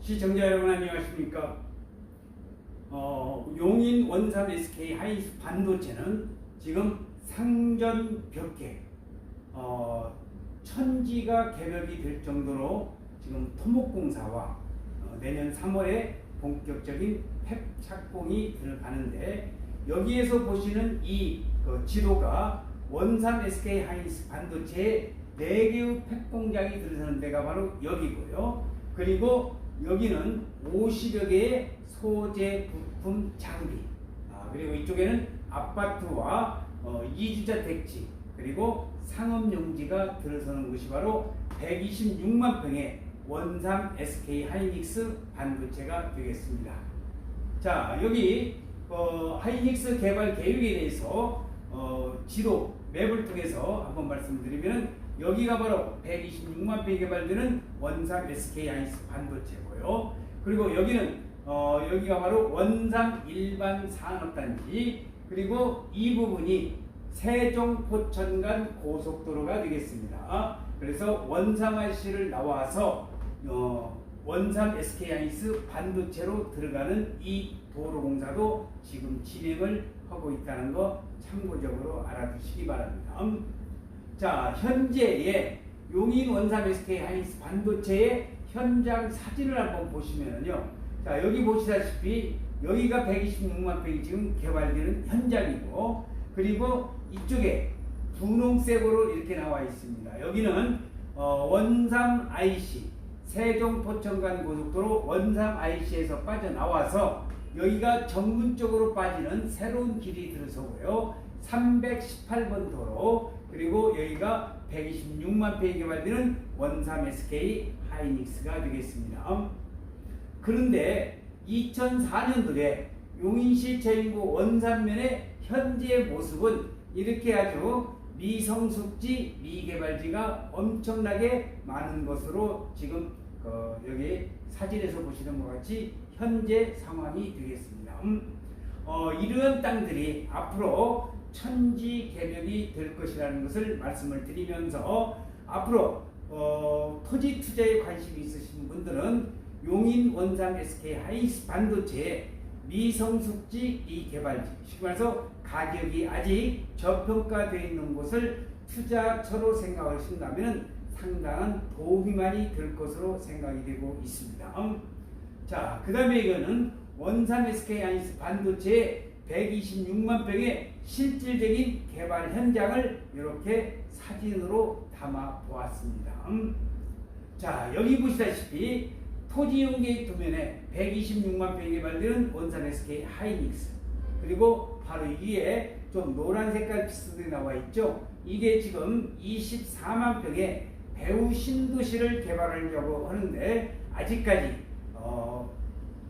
시청자 여러분 안녕하십니까? 어, 용인 원삼 SK 하이스 반도체는 지금 상전 벽계 어, 천지가 개벽이 될 정도로 지금 토목공사와 어, 내년 3월에 본격적인 팩 착공이 들어가는데 여기에서 보시는 이 그 지도가 원삼 SK 하이스 반도체의 4개의 팩 공장이 들어서는 데가 바로 여기고요. 그리고 여기는 50여 개의 소재 부품 장비 아, 그리고 이쪽에는 아파트와 어, 2주차 택지 그리고 상업용지가 들어서는 곳이 바로 126만 평의 원삼 SK 하이닉스 반도체가 되겠습니다. 자 여기 어, 하이닉스 개발 계획에 대해서 어, 지도 맵을 통해서 한번 말씀드리면 여기가 바로 126만 평이 개발되는 원삼 SK 하이닉스 반도체고요. 그리고 여기는 어, 여기가 바로 원삼 일반 산업단지 그리고 이 부분이 세종 포천간 고속도로가 되겠습니다. 그래서 IC를 나와서 어, 원삼 SK 하이닉스 반도체로 들어가는 이 도로 공사도 지금 진행을 하고 있다는 거 참고적으로 알아두시기 바랍니다. 음, 자 현재의 용인 원삼 SK 하이닉스 반도체의 현장 사진을 한번 보시면요. 자 여기 보시다시피 여기가 126만 평이 지금 개발되는 현장이고 그리고 이쪽에 분홍색으로 이렇게 나와 있습니다. 여기는 어, 원삼 IC 세종 포천간 고속도로 원삼 IC에서 빠져나와서 여기가 정문 쪽으로 빠지는 새로운 길이 들어서고요. 318번 도로 그리고 여기가 126만 평이 개발되는 원삼 SK 하이닉스가 되겠습니다. 그런데 2004년도에 용인시 제인구 원산면의 현재 모습은 이렇게 아주 미성숙지 미개발지가 엄청나게 많은 것으로 지금 어, 여기 사진에서 보시는 것 같이 현재 상황이 되겠습니다. 음, 어, 이러한 땅들이 앞으로 천지 개벽이 될 것이라는 것을 말씀을 드리면서 앞으로 어, 토지 투자에 관심이 있으신 분들은 용인 원산 SK 하이스 반도체 미성숙지 이 개발지 쉽게 말해서 가격이 아직 저평가되어 있는 곳을 투자처로 생각하신다면 상당한 도움이 많이 될 것으로 생각이 되고 있습니다. 음, 자, 그 다음에 이거는 원산 SK 하이스 반도체 126만 평의 실질적인 개발 현장을 이렇게 사진으로 담아 보았습니다. 음, 자, 여기 보시다시피 토지 용계 도면에 126만 평이 개발되는 원산 SK 하이닉스 그리고 바로 위에 좀 노란 색깔 피스들이 나와 있죠. 이게 지금 24만 평의 배우 신도시를 개발하려고 하는데 아직까지 어,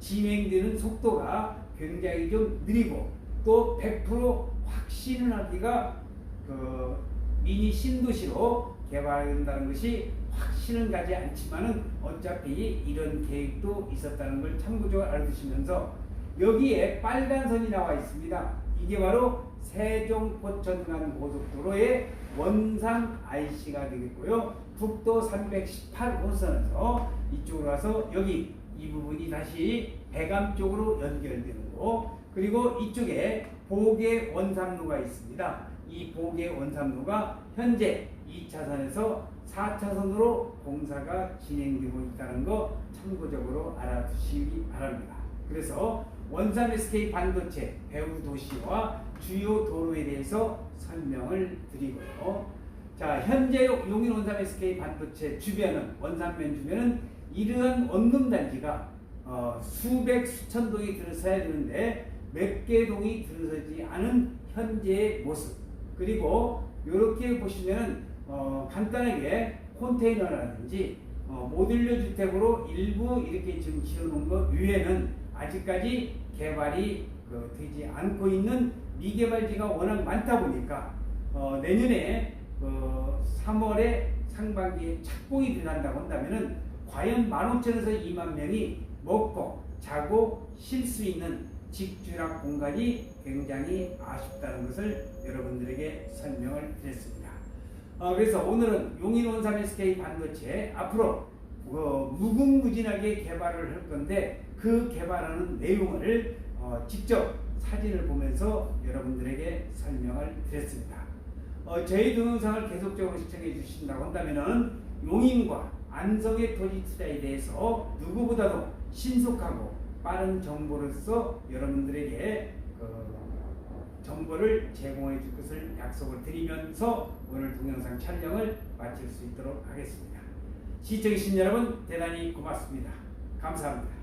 진행되는 속도가 굉장히 좀 느리고 또 100% 확신을 하기가 그 미니 신도시로 개발된다는 것이 확신은 가지 않지만은 어차피 이런 계획도 있었다는 걸 참고적으로 알아두시면서 여기에 빨간 선이 나와 있습니다. 이게 바로 세종 포천 간 고속도로의 원산 IC가 되겠고요. 국도 318호선에서 이쪽으로 가서 여기 이 부분이 다시 배감 쪽으로 연결되는 거 그리고 이쪽에 보계 원삼로가 있습니다. 이 보계 원삼로가 현재 2차선에서 4차선으로 공사가 진행되고 있다는 거 참고적으로 알아두시기 바랍니다. 그래서 원산 SK 반도체 배우 도시와 주요 도로에 대해서 설명을 드리고요. 자, 현재 용인 원산 SK 반도체 주변은 원산면 주변은 이러한 원룸 단지가 어, 수백 수천 동이 들어서야 되는데 몇 개 동이 들어서지 않은 현재의 모습. 그리고 이렇게 보시면 어, 간단하게 컨테이너라든지 어, 모듈러 주택으로 일부 이렇게 지금 지어놓은 것 외에는 아직까지 개발이 그, 되지 않고 있는 미개발지가 워낙 많다 보니까 어, 내년에 어, 3월에 상반기에 착공이 들어간다고 한다면은 과연 15,000에서 2만 명이 먹고 자고 쉴 수 있는 직주락 공간이 굉장히 아쉽다는 것을 여러분들에게 설명을 드렸습니다. 어, 그래서 오늘은 용인 원삼 SK 반도체 앞으로 어, 무궁무진하게 개발을 할 건데 그 개발하는 내용을 어, 직접 사진을 보면서 여러분들에게 설명을 드렸습니다. 어, 저희 동영상을 계속적으로 시청해 주신다고 한다면은 용인과 안성의 토지 투자에 대해서 누구보다도 신속하고 빠른 정보로서 여러분들에게 그 정보를 제공해 줄 것을 약속을 드리면서 오늘 동영상 촬영을 마칠 수 있도록 하겠습니다. 시청해주신 여러분 대단히 고맙습니다. 감사합니다.